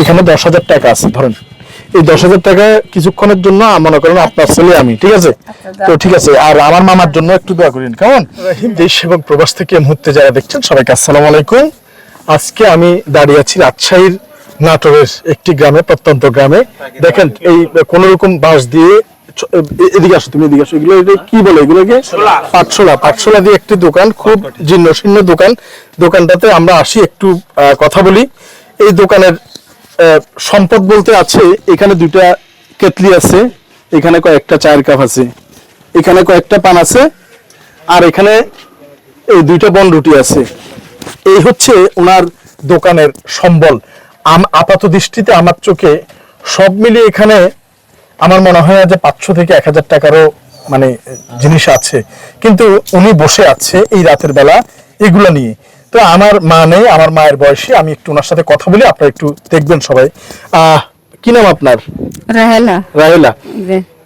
এখানে দশ হাজার টাকা আছে ধরেন। এই দশ হাজার টাকা কিছুক্ষণের জন্য মনে করেন আপনার ছেলে আমি ঠিক আছে? তো ঠিক আছে আর আমার মামার জন্য একটু দোয়া করেন কেমন? দেশ এবং প্রবাস থেকে মুহূর্তে যারা দেখছেন সবাইকে আসসালামু আলাইকুম। আজকে আমি দাঁড়িয়ে আছি রাজশাহীর নাটোরের একটি গ্রামে প্রত্যন্ত গ্রামে। দেখেন এই কোন রকম বাঁশ দিয়ে এদিকে আসো তুমি এদিকে আসো। এগুলো কি বলে এগুলোকে? পাটশোলা। পাটশোলা। দিয়ে একটি দোকান খুব জীর্ণ শীর্ণ দোকান। দোকানটাতে আমরা আসি একটু আহ, কথা বলি। এই দোকানের সম্পদ বলতে আছে, এখানে দুইটা কেতলি আছে, এখানে কয়েকটা চায়ের কাপ আছে, এখানে কয়েকটা পান আছে, আর এখানে এই দুইটা বন রুটি আছে। এই হচ্ছে ওনার দোকানের সম্বল। আপাত দৃষ্টিতে আমার চোখে সব মিলিয়ে এখানে আমার মনে হয় যে পাঁচশো থেকে এক হাজার টাকারও মানে জিনিস আছে। কিন্তু উনি বসে আছে এই রাতের বেলা এগুলো নিয়ে। তো আমার মা নেই আমার মায়ের বয়সী আমি একটু ওনার সাথে কথা বলি আপনারা একটু দেখবেন সবাই। আহ কি নাম আপনার? রাহেলা। রাহেলা।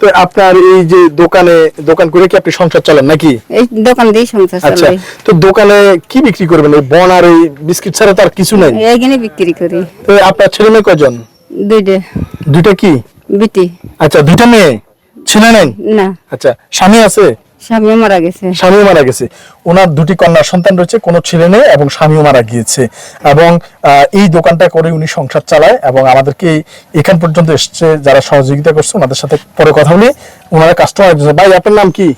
তো আপনার এই যে দোকানে দোকান করে কি আপনি সংসার চালান নাকি? এই দোকান দিয়ে সংসার আচ্ছা তো দোকানে কি বিক্রি করবেন? এই বন আর এই বিস্কিট ছাড়া তো আর কিছু নাই? বিক্রি করি। তো আপনার ছেলে মেয়ে কজন দুইটা। দুইটা কি? বিটি। আচ্ছা দুইটা মেয়ে? ছেলে নেই? না। আচ্ছা স্বামী আছে? স্বামী মারা গেছে। স্বামীও মারা গেছে। ওনার দুটি কন্যা সন্তান রয়েছে কোনো ছেলে নেই এবং স্বামীও মারা গিয়েছে। এবং এই দোকানটা করে উনি সংসার চালায় এবং আমাদেরকে এখান পর্যন্ত এসছে যারা সহযোগিতা করছে ওনাদের সাথে পরে কথা বলি। ওনারা কাস্টমার ভাই আপনার নাম কি?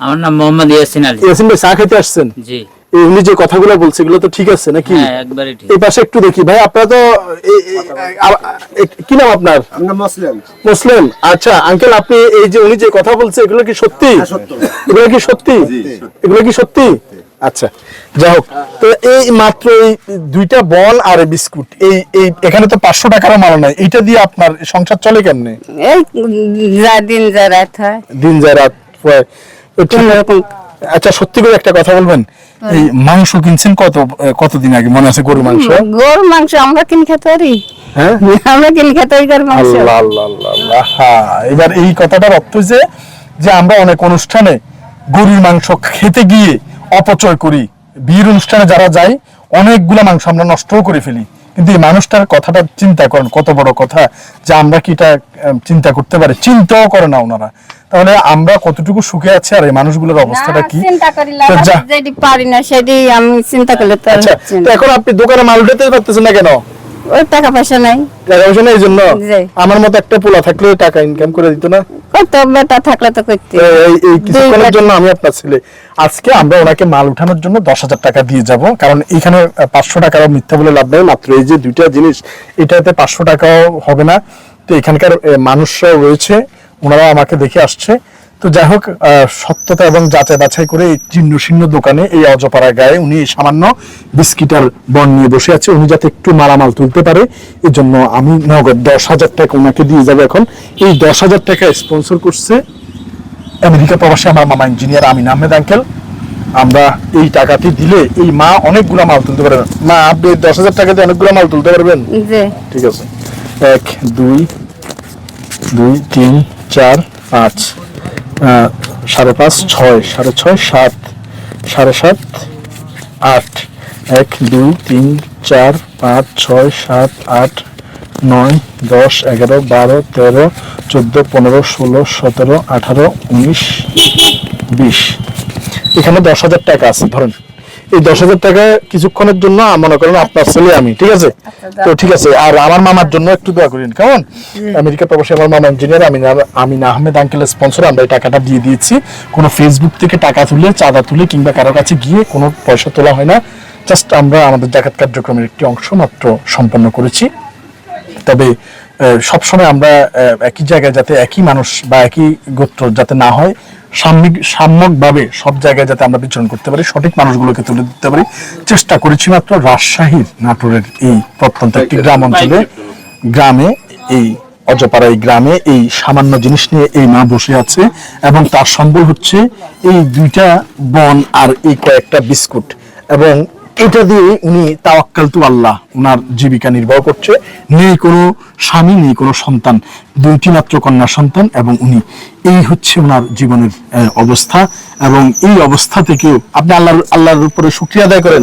আমার নাম মোহাম্মদ ইয়াসিন আলী। ইয়াসিন ভাই চা খেতে আসছেন? জি। উনি যে কথাগুলো বলছে এগুলো তো ঠিক আছে নাকি? হ্যাঁ এই পাশে একটু দেখি। ভাই আপনারা তো কি নাম আপনার? মুসলিম। মুসলিম। আচ্ছা আঙ্কেল আপনি এই যে উনি যে কথা বলছে এগুলো কি সত্যি? এগুলো কি সত্যি? এগুলো কি সত্যি? আচ্ছা যাই হোক। তো এই মাত্র এই দুইটা বল আর বিস্কুট এই এই এখানে তো পাঁচশো টাকারও মাল নাই। এইটা দিয়ে আপনার সংসার চলে কেমনে? এই যা দিন যা রাত হয়। দিন যায় রাত হয়। কোন রকম আচ্ছা সত্যি করে একটা কথা বলবেন? এই মাংস কিনছেন কত কতদিন আগে? মনে আছে গরুর মাংস? গরুর মাংস আমরা কিনে খেতে পারি। হ্যাঁ? আমরা কিনে খেতে পারি গরুর মাংস। আল্লাহ আল্লাহ আল্লাহ এবার এই কথাটার অর্থ যে যে আমরা অনেক অনুষ্ঠানে গরুর মাংস খেতে গিয়ে অপচয় করি। বিয়ের অনুষ্ঠানে যারা যায় অনেকগুলা মাংস আমরা নষ্টও করে ফেলি। কিন্তু এই মানুষটার কথাটা চিন্তা করেন কত বড় কথা যে আমরা কি এটা চিন্তা করতে পারি? চিন্তাও করে না ওনারা। তাহলে আমরা কতটুকু সুখে আছি আর এই মানুষগুলোর অবস্থাটা কি? পারি না সেটি আমি চিন্তা করলে আচ্ছা। এখন আপনি দোকানে মাল উঠাতে পারতেছেন না কেন? ওই টাকা পয়সা নাই। টাকা পয়সা নেই জন্য আমার মতো একটা পোলা থাকলে টাকা ইনকাম করে দিত না? কত বেটা থাকলে তো করতে। এই এই কিছুক্ষণের জন্য আমি আপনার ছেলে। আজকে আমরা ওনাকে মাল উঠানোর জন্য দশ হাজার টাকা দিয়ে যাব। কারণ এখানে পাঁচশো মিথ্যা বলে লাভ নেই। মাত্র এই যে দুইটা জিনিস এটাতে পাঁচশো টাকাও হবে না। তো এখানকার মানুষরাও রয়েছে। ওনারা আমাকে দেখে আসছে। তো যাই হোক সত্যতা এবং যাচাই বাছাই করে এই চিহ্ন শীর্ণ দোকানে এই অজপাড়া গায়ে উনি সামান্য বিস্কিট আর বন নিয়ে বসে আছে। উনি যাতে একটু মালামাল তুলতে পারে এই জন্য আমি নগদ দশ হাজার টাকা ওনাকে দিয়ে যাবে এখন। এই দশ হাজার টাকা স্পন্সর করছে আমেরিকা প্রবাসী আমার মামা ইঞ্জিনিয়ার আমিন আহমেদ আঙ্কেল আমরা এই টাকাটি দিলে এই মা অনেকগুলো মাল তুলতে পারবেন মা আপনি দশ হাজার টাকা দিয়ে অনেকগুলো মাল তুলতে পারবেন? ঠিক আছে। এক দুই দুই তিন চার পাঁচ। সাড়ে পাঁচ, ছয়, সাড়ে ছয়, সাত, সাড়ে সাত, আট, এক, দুই, তিন, চার, পাঁচ, ছয়, সাত, আট, নয়, দশ, এগারো, বারো, তেরো, চোদ্দ, পনেরো, ষোলো, সতেরো, আঠারো, উনিশ, বিশ। এখানে দশ হাজার টাকা আছে, ধরেন। এই দশ হাজার টাকা কিছুক্ষণের জন্য মনে করেন আপনার ছেলে আমি ঠিক আছে? তো ঠিক আছে আর আমার মামার জন্য একটু দোয়া করেন কেমন? আমেরিকা প্রবাসী আমার মামা ইঞ্জিনিয়ার আমি আমিন আহমেদ আঙ্কেলের স্পন্সর আমরা এই টাকাটা দিয়ে দিয়েছি। কোনো ফেসবুক থেকে টাকা তুলে চাঁদা তুলে কিংবা কারও কাছে গিয়ে কোনো পয়সা তোলা হয় না। জাস্ট আমরা আমাদের জাকাত কার্যক্রমের একটি অংশ মাত্র সম্পন্ন করেছি। তবে সবসময় আমরা একই জায়গায় যাতে একই মানুষ বা একই গোত্র যাতে না হয় সাম্যিক সাম্যকভাবে সব জায়গায় যাতে আমরা বিচরণ করতে পারি সঠিক মানুষগুলোকে তুলে দিতে পারি চেষ্টা করেছি মাত্র রাজশাহীর নাটোরের এই প্রত্যন্ত একটি গ্রাম অঞ্চলে গ্রামে এই অজপাড়া এই গ্রামে এই সামান্য জিনিস নিয়ে এই মা বসে আছে এবং তার সম্বল হচ্ছে এই দুইটা বন আর এই কয়েকটা বিস্কুট এবং এটা দিয়ে উনি তাওয়াক্কাল তু আল্লাহ ওনার জীবিকা নির্বাহ করছে। নেই কোনো স্বামী নেই কোনো সন্তান দুইটি মাত্র কন্যা সন্তান এবং উনি এই হচ্ছে ওনার জীবনের অবস্থা এবং এই অবস্থা থেকেও আপনি আল্লাহর আল্লাহর উপরে শুক্রিয়া আদায় করেন?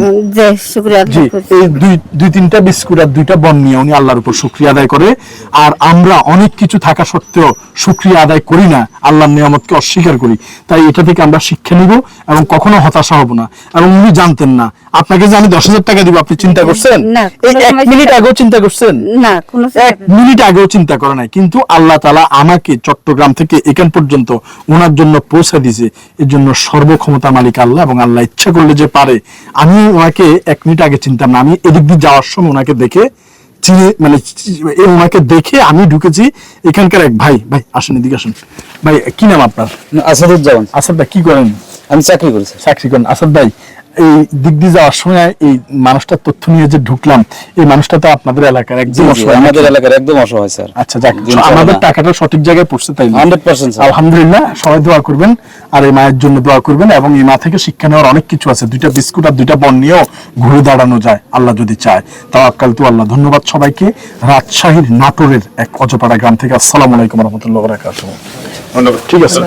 জি এই দুই দুই তিনটা বিস্কুট আর দুইটা বন নিয়ে উনি আল্লাহর উপর শুক্রিয়া আদায় করে। আর আমরা অনেক কিছু থাকা সত্ত্বেও শুক্রিয়া আদায় করি না আল্লাহর নিয়ামতকে অস্বীকার করি। তাই এটা থেকে আমরা শিক্ষা নিব এবং কখনো হতাশা হব না। এবং উনি জানতেন না। আপনাকে যে আমি দশ হাজার টাকা দিব আপনি চিন্তা করছেন? এক মিনিট আগেও চিন্তা করছেন? না এক মিনিট আগেও চিন্তা করে নাই। কিন্তু আল্লাহ তালা আমাকে চট্টগ্রাম থেকে এখান পর্যন্ত ওনার জন্য পৌঁছে দিয়েছে এর জন্য সর্বক্ষমতা মালিক আল্লাহ এবং আল্লাহ ইচ্ছা করলে যে পারে। আমি ওনাকে এক মিনিট আগে চিনতাম না আমি এদিক দিয়ে যাওয়ার সময় ওনাকে দেখে চিনে মানে ওনাকে দেখে আমি ঢুকেছি এখানকার এক ভাই। ভাই আসেন এদিকে আসেন। ভাই কি নাম আপনার? আসাদুজ্জামান। আসাদ ভাই কি করেন? আমি চাকরি করি স্যার চাকরি করেন। আসাদ ভাই এই দিক দিয়ে যাওয়ার সময় এই মানুষটার তথ্য নিয়ে যে ঢুকলাম এই মানুষটা তো আপনাদের এলাকার একদম অসহায় আমাদের এলাকার একদম অসহায় স্যার। আচ্ছা যাক আমাদের টাকাটা সঠিক জায়গায় পড়ছে তাই না? 100% আলহামদুলিল্লাহ সবাই দোয়া করবেন আর এই মায়ের জন্য দোয়া করবেন এবং এই মা থেকে শিক্ষা নেওয়ার অনেক কিছু আছে। দুইটা বিস্কুট আর দুইটা বন নিয়েও ঘুরে দাঁড়ানো যায় আল্লাহ যদি চায়। তাও আকাল তু আল্লাহ ধন্যবাদ সবাইকে। রাজশাহীর নাটোরের এক অজপাড়া গ্রাম থেকে আসসালামু আলাইকুম রহমতুল্লাহ ঠিক আছে।